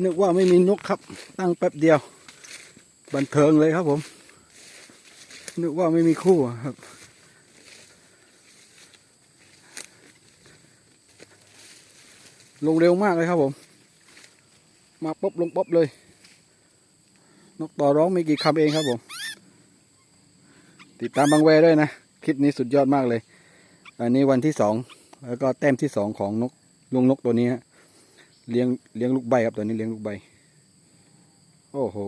นึกว่าไม่มีนกครับ ตั้งแป๊บเดียว บันเทิงเลยครับผม นึกว่าไม่มีคู่ครับ ลงเร็วมากเลยครับผม มาปุ๊บลงป๊บเลย นกต่อร้องไม่กี่คำเองครับผม ติดตามบางแวด้วยนะ คลิปนี้สุดยอดมากเลย อันนี้วันที่สองแล้วก็แต้มที่สองของนกลุงนกตัวนี้ฮะ เลี้ยงเลี้ยงลูกใบครับตัวนี้เลี้ยงลูกใบ โอ้โห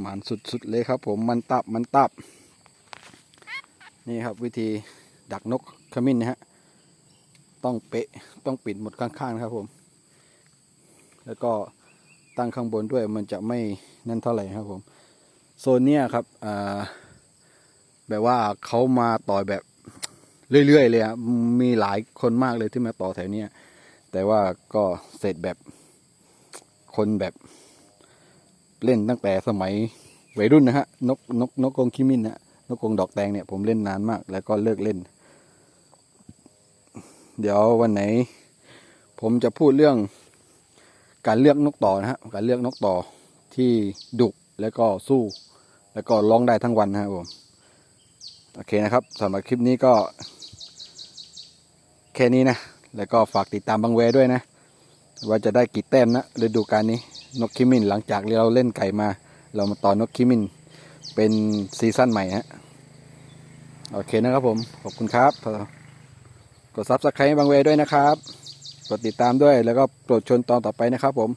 หมันสุดๆเลยครับ ผมมันตับมันตับ นี่ครับวิธีดักนกขมิ้นนะฮะต้องเป๊ะต้องปิดหมดข้างๆครับผม แล้วก็ตั้งข้างบนด้วยมันจะไม่นั่นเท่าไหร่ครับผมโซนเนี้ยครับอ่าแบบว่าเขามาต่อยแบบเรื่อยๆเลยอะมีหลายคนมากเลยที่มาต่อแถวเนี้ย แต่ว่าก็เสร็จแบบคนแบบเล่นตั้งแต่สมัยวัยรุ่นนะฮะ นกนกนกกงคิมินนะนกกงดอกแดงเนี่ยผมเล่นนานมาก แล้วก็เลิกเล่น เดี๋ยววันไหน ผมจะพูดเรื่อง การเลือกนกต่อนะฮะ การเลือกนกต่อที่ดุแล้วก็สู้ แล้วก็ร้องได้ทั้งวันนะครับผม โอเคนะครับสำหรับคลิปนี้ก็ แค่นี้นะ แล้วก็ฝากติดตามบางเวด้วยนะ ว่าจะได้กี่แต้มนะฤดูกาลนี้นกคิมินหลังจากเราเล่นไก่มา เรามาต่อนกคิมินเป็นซีซั่นใหม่ฮะโอเคนะครับผม ขอบคุณครับ กดซับสไครต์บางเวด้วยนะครับ กดติดตามด้วยแล้วก็โปรดชนตอนต่อไปนะครับผม